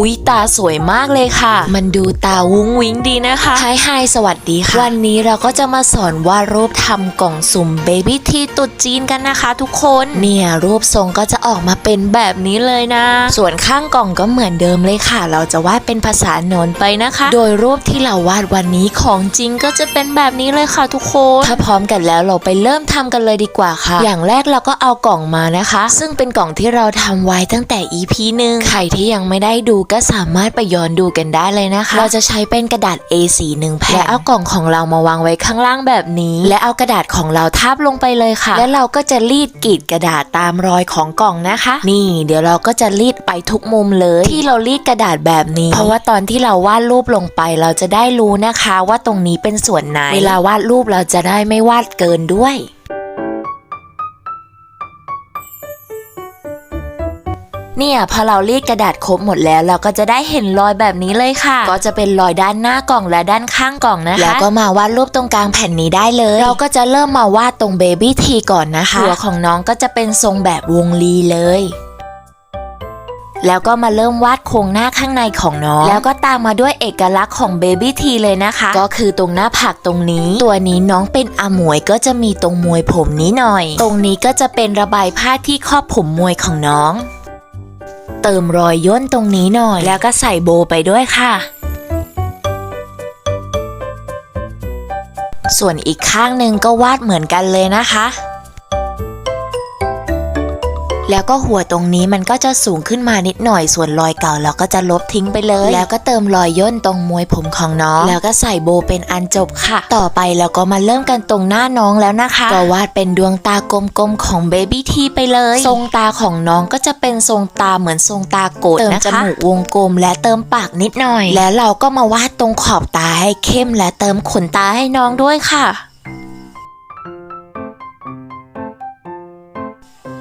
อุ๊ยตาสวยมากเลยค่ะ มันดูตาวุ้งวิ้งดีนะคะไฮไฮสวัสดีค่ะ วันนี้เราก็จะมาสอนวาดรูปทำกล่องสุ่มเบบี้ทีตุดจีนกันนะคะ ทุกคน เนี่ยรูปทรงก็จะออกมาเป็นแบบนี้เลยนะ ส่วนข้างกล่องก็เหมือนเดิมเลยค่ะ เราจะวาดเป็นภาษาโนนไปนะคะ โดยรูปที่เราวาดวันนี้ของจริงก็จะเป็นแบบนี้เลยค่ะทุกคน ถ้าพร้อมกันแล้วเราไปเริ่มทำกันเลยดีกว่าค่ะ อย่างแรกเราก็เอากล่องมานะคะ ซึ่งเป็นกล่องที่เราทำไว้ตั้งแต่ EP หนึ่งใครที่ยังไม่ได้ดูก็สามารถไปย้อนดูกันได้เลยนะคะ เราจะใช้เป็นกระดาษ A4 หนึ่งแผ่นและเอากล่องของเรามาวางไว้ข้างล่างแบบนี้ และเอากระดาษของเราทาบลงไปเลยค่ะ และเราก็จะรีดกรีดกระดาษตามรอยของกล่องนะคะ นี่ เดี๋ยวเราก็จะรีดไปทุกมุมเลย ที่เรารีดกระดาษแบบนี้ เพราะว่าตอนที่เราวาดรูปลงไปเราจะได้รู้นะคะ ว่าตรงนี้เป็นส่วนไหน เวลาวาดรูปเราจะได้ไม่วาดเกินด้วย เนี่ยพอเรารีดกระดาษครบหมดแล้ว เราก็จะได้เห็นรอยแบบนี้เลยค่ะ ก็จะเป็นรอยด้านหน้ากล่องและด้านข้างกล่องนะคะแล้วก็มาวาดรูปตรงกลางแผ่นนี้ได้เลย เราก็จะเริ่มมาวาดตรงเบบี้ทีก่อนนะคะหัวของน้องก็จะเป็นทรงแบบวงลีเลยแล้วก็มาเริ่มวาดโครงหน้าข้างในของน้อง แล้วก็ตามมาด้วยเอกลักษณ์ของเบบี้ทีเลยนะคะ ก็คือตรงหน้าผากตรงนี้ ตัวนี้น้องเป็นอมวยก็จะมีตรงมวยผมนี้หน่อย ตรงนี้ก็จะเป็นระบายผ้าที่ครอบผมมวยของน้อง เติมรอยย่นตรงนี้หน่อย แล้วก็ใส่โบไปด้วยค่ะ ส่วนอีกข้างหนึ่งก็วาดเหมือนกันเลยนะคะ แล้วก็หัวตรงนี้มันก็จะสูงขึ้นมานิดหน่อยส่วนรอยเก่าเราก็จะลบทิ้งไปเลย แล้วก็เติมรอยย่นตรงมวยผมของน้อง แล้วก็ใส่โบเป็นอันจบค่ะ ต่อไปเราก็มาเริ่มกันตรงหน้าน้องแล้วนะคะ ก็วาดเป็นดวงตากลมๆของเบบี้ทีไปเลย ทรงตาของน้องก็จะเป็นทรงตาเหมือนทรงตาโกดนะคะเติมจมูกวงกลมและเติมปากนิดหน่อย แล้วเราก็มาวาดตรงขอบตาให้เข้มและเติมขนตาให้น้องด้วยค่ะ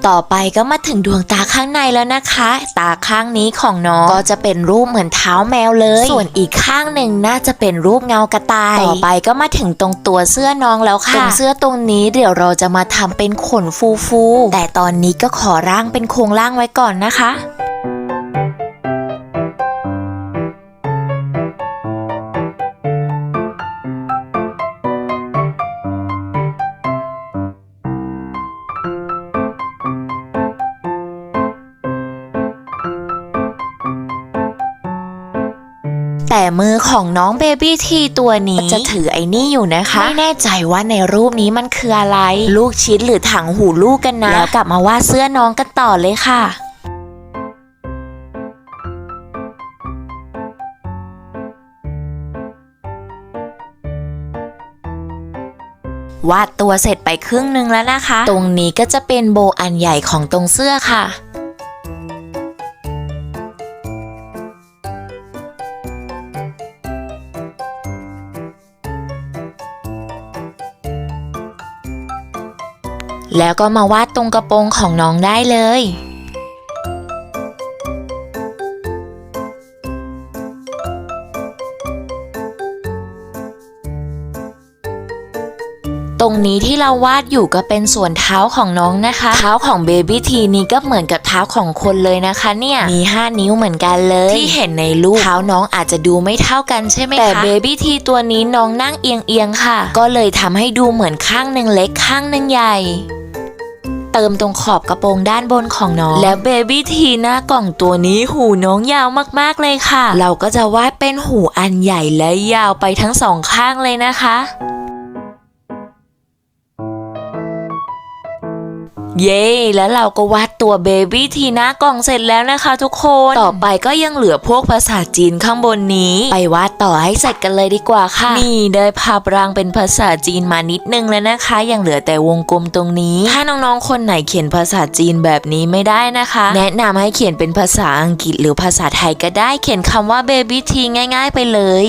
ต่อไปก็มาถึงดวงตาข้างในแล้วนะคะ ตาข้างนี้ของน้องก็จะเป็นรูปเหมือนเท้าแมวเลย ส่วนอีกข้างหนึ่งน่าจะเป็นรูปเงากระต่าย ต่อไปก็มาถึงตรงตัวเสื้อน้องแล้วค่ะตรงเสื้อตรงนี้เดี๋ยวเราจะมาทำเป็นขนฟูๆแต่ตอนนี้ก็ขอร่างเป็นโครงร่างไว้ก่อนนะคะ แต่มือของน้องเบบี้ทีตัวนี้จะถือไอ้นี่อยู่นะคะ ไม่แน่ใจว่าในรูปนี้มันคืออะไร ลูกชิ้นหรือถังหูลูกกันนะ แล้วกลับมาวาดเสื้อน้องกันต่อเลยค่ะวาดตัวเสร็จไปครึ่งหนึงแล้วนะคะ ตรงนี้ก็จะเป็นโบอันใหญ่ของตรงเสื้อค่ะ แล้วก็มาวาดตรงกระโปรงของน้องได้เลย ตรงนี้ที่เราวาดอยู่ก็เป็นส่วนเท้าของน้องนะคะ เท้าของเบบี้ทีนี้ก็เหมือนกับเท้าของคนเลยนะคะเนี่ยมี 5 นิ้วเหมือนกันเลย ที่เห็นในรูปเท้าน้องอาจจะดูไม่เท่ากันใช่ไหมคะแต่เบบี้ทีตัวนี้น้องนั่งเอียงเอียงๆค่ะ ก็เลยทำให้ดูเหมือนข้างหนึ่งเล็กข้างหนึ่งใหญ่ เติมตรงขอบกระโปรงด้านบนของน้อง และเบบี้ทีหน้ากล่องตัวนี้หูน้องยาวมากๆเลยค่ะ เราก็จะวาดเป็นหูอันใหญ่และยาวไปทั้งสองข้างเลยนะคะ เย้แล้วเราก็วาดตัวเบบี้ทีหน้ากล่องเสร็จแล้วนะคะทุกคน ต่อไปก็ยังเหลือพวกภาษาจีนข้างบนนี้ ไปวาดต่อให้เสร็จกันเลยดีกว่าค่ะ นี่ได้ภาพร่างเป็นภาษาจีนมานิดนึงแล้วนะคะ ยังเหลือแต่วงกลมตรงนี้ ถ้าน้องๆคนไหนเขียนภาษาจีนแบบนี้ไม่ได้นะคะ แนะนำให้เขียนเป็นภาษาอังกฤษหรือภาษาไทยก็ได้เขียนคำว่าเบบี้ทีง่าย ๆ ไปเลย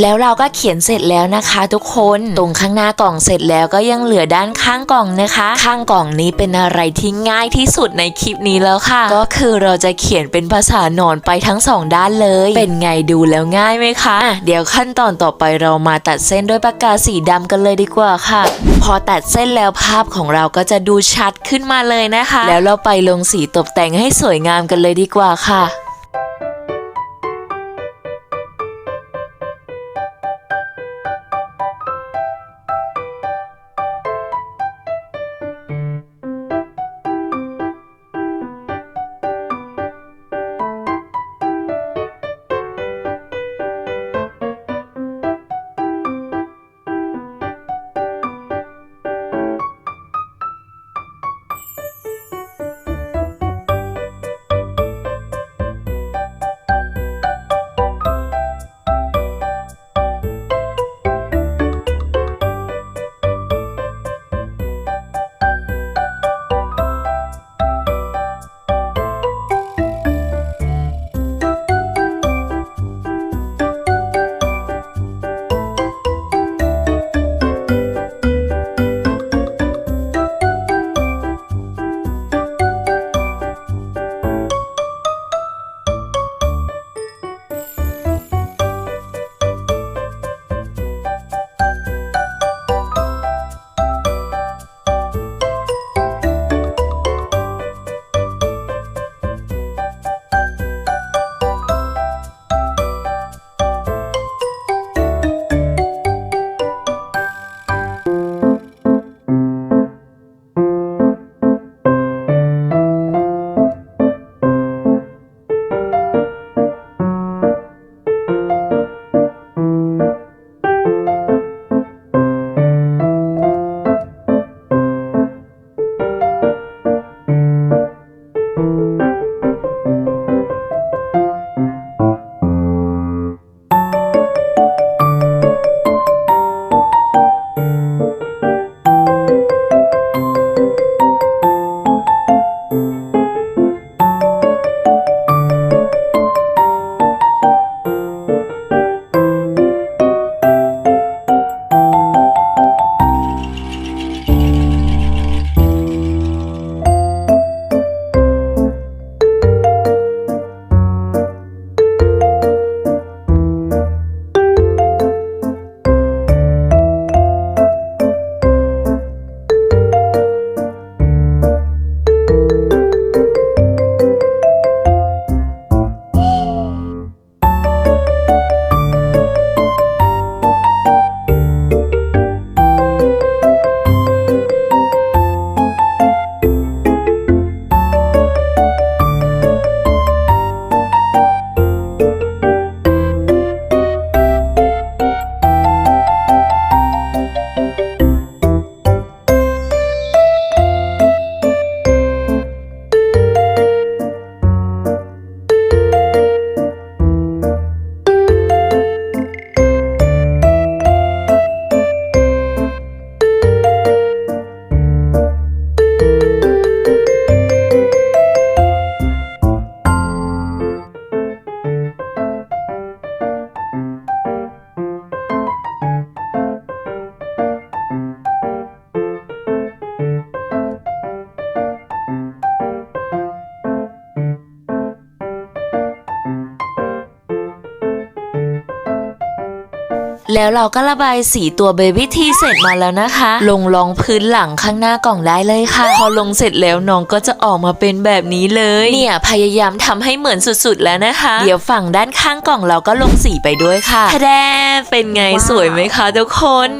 แล้วเราก็เขียนเสร็จแล้วนะคะ ทุกคนตรงข้างหน้ากล่องเสร็จแล้วก็ยังเหลือด้านข้างกล่องนะคะ ข้างกล่องนี้เป็นอะไรที่ง่ายที่สุดในคลิปนี้แล้วค่ะ ก็คือเราจะเขียนเป็นภาษาหนอนไปทั้งสองด้านเลย เป็นไงดูแล้วง่ายไหมคะะเดี๋ยวขั้นตอนต่อไปเรามาตัดเส้นด้วยปากกาสีดำกันเลยดีกว่าค่ะ พอตัดเส้นแล้วภาพของเราก็จะดูชัดขึ้นมาเลยนะคะ แล้วเราไปลงสีตกแต่งให้สวยงามกันเลยดีกว่าค่ะ แล้วเราก็ระบายสีตัวเบบี้ทีเสร็จมาแล้วนะคะ ลงรองพื้นหลังข้างหน้ากล่องได้เลยค่ะ พอลงเสร็จแล้วน้องก็จะออกมาเป็นแบบนี้เลย เนี่ยพยายามทำให้เหมือนสุดๆแล้วนะคะ เดี๋ยวฝั่งด้านข้างกล่องเราก็ลงสีไปด้วยค่ะทะแดเป็นไงสวยไหมคะทุกคน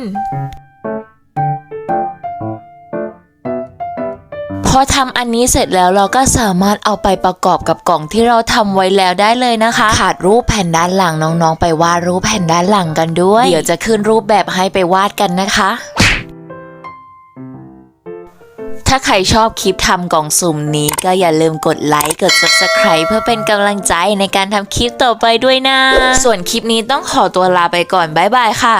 อทำอันนี้เสร็จแล้วเราก็สามารถเอาไปประกอบกับกล่องที่เราทำไว้แล้วได้เลยนะคะ ขาดรูปแผ่นด้านหลังน้องๆ ไปวาดรูปแผ่นด้านหลังกันด้วย เดี๋ยวจะขึ้นรูปแบบให้ไปวาดกันนะคะถ้าใครชอบคลิปทำกล่องสุ่มนี้ก็อย่าลืมกดไลค์กด subscribe เพื่อเป็นกำลังใจในการทำคลิปต่อไปด้วยนะ ส่วนคลิปนี้ต้องขอตัวลาไปก่อน บ๊ายบายค่ะ